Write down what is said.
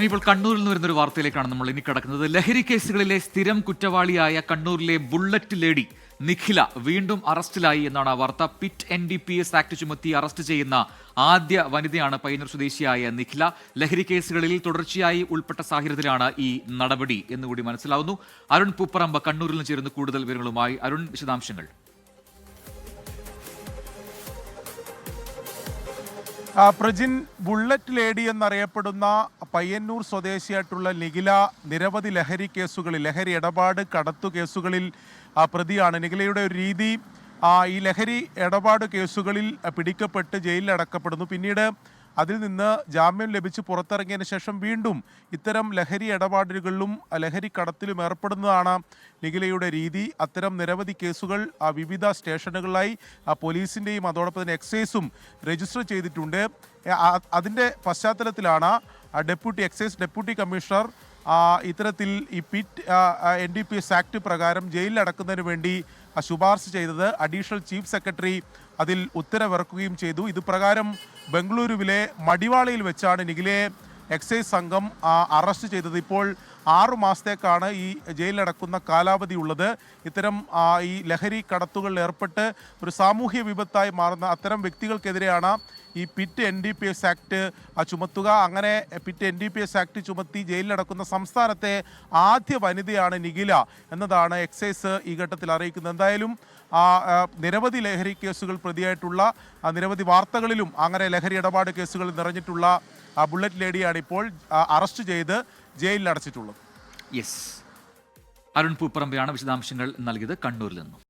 ഇനിയിപ്പോൾ കണ്ണൂരിൽ നിന്ന് വരുന്ന ഒരു വാർത്തയിലേക്കാണ് നമ്മൾ ഇനി കിടക്കുന്നത്. ലഹരി കേസുകളിലെ സ്ഥിരം കുറ്റവാളിയായ കണ്ണൂരിലെ ബുള്ളറ്റ് ലേഡി നിഖില വീണ്ടും അറസ്റ്റിലായി എന്നാണ് ആ വാർത്ത. PIT N D P S act ചുമത്തി അറസ്റ്റ് ചെയ്യുന്ന ആദ്യ വനിതയാണ് പയ്യന്നൂർ സ്വദേശിയായ നിഖില. ലഹരി കേസുകളിൽ തുടർച്ചയായി ഉൾപ്പെട്ട സാഹചര്യത്തിലാണ് ഈ നടപടി എന്നുകൂടി മനസ്സിലാവുന്നു. അരുൺ പൂപ്പറമ്പ കണ്ണൂരിൽ നിന്ന് ചേരുന്ന കൂടുതൽ വിവരങ്ങളുമായി. അരുൺ വിശദാംശങ്ങൾ. പ്രജിൻ ബുള്ളറ്റ് ലേഡി എന്നറിയപ്പെടുന്ന പയ്യന്നൂർ സ്വദേശിയായിട്ടുള്ള നിഖില നിരവധി ലഹരി കേസുകളിൽ ലഹരി ഇടപാട് കടത്തു കേസുകളിൽ പ്രതിയാണ്. നിഖിലയുടെ ഒരു രീതി ഈ ലഹരി ഇടപാട് കേസുകളിൽ പിടിക്കപ്പെട്ട് ജയിലിൽ അടക്കപ്പെടുന്നു പിന്നീട് അതിൽ നിന്ന് ജാമ്യം ലഭിച്ച് പുറത്തിറങ്ങിയതിന് ശേഷം വീണ്ടും ഇത്തരം ലഹരി ഇടപാടുകളിലും ലഹരി കടത്തിലും ഏർപ്പെടുന്നതാണ് നിഖിലയുടെ രീതി. അത്തരം നിരവധി കേസുകൾ വിവിധ സ്റ്റേഷനുകളിലായി പോലീസിന്റെയും അതോടൊപ്പം തന്നെ എക്സൈസും രജിസ്റ്റർ ചെയ്തിട്ടുണ്ട്. അതിന്റെ പശ്ചാത്തലത്തിലാണ് ഡെപ്യൂട്ടി എക്സൈസ് ഡെപ്യൂട്ടി കമ്മീഷണർ ഇത്തരത്തിൽ ഈ PIT N D P S act പ്രകാരം ജയിലിൽ ജയിലിലടക്കുന്നതിന് വേണ്ടി ശുപാർശ ചെയ്തത് അഡീഷണൽ ചീഫ് സെക്രട്ടറി അതിൽ ഉത്തരവിറക്കുകയും ചെയ്തു. ഇത് പ്രകാരം ബംഗളൂരുവിലെ മടിവാളയിൽ വെച്ചാണ് നിഖിലയെ എക്സൈസ് സംഘം അറസ്റ്റ് ചെയ്തത്. ഇപ്പോൾ ആറു മാസത്തേക്കാണ് ഈ ജയിലിലടക്കുന്ന കാലാവധി ഉള്ളത്. ഇത്തരം ഈ ലഹരി കടത്തുകളിൽ ഏർപ്പെട്ട് ഒരു സാമൂഹ്യ വിപത്തായി മാറുന്ന അത്തരം വ്യക്തികൾക്കെതിരെയാണ് ഈ PIT N D P S act ചുമത്തുക. അങ്ങനെ PIT N D P S act ചുമത്തി ജയിലിലടക്കുന്ന സംസ്ഥാനത്തെ ആദ്യ വനിതയാണ് നിഖില എന്നതാണ് എക്സൈസ് ഈ ഘട്ടത്തിൽ അറിയിക്കുന്നത്. എന്തായാലും നിരവധി ലഹരി കേസുകൾ പ്രതിയായിട്ടുള്ള നിരവധി വാർത്തകളിലും അങ്ങനെ ലഹരി ഇടപാട് കേസുകൾ നിറഞ്ഞിട്ടുള്ള ബുള്ളറ്റ് ലേഡിയാണ് ഇപ്പോൾ അറസ്റ്റ് ചെയ്ത് ജയിലിൽ അടച്ചിട്ടുള്ളത്. യെസ്. അരുൺ പൂപ്പറമ്പയാണ് വിശദാംശങ്ങൾ നൽകിയത് കണ്ണൂരിൽ നിന്നും.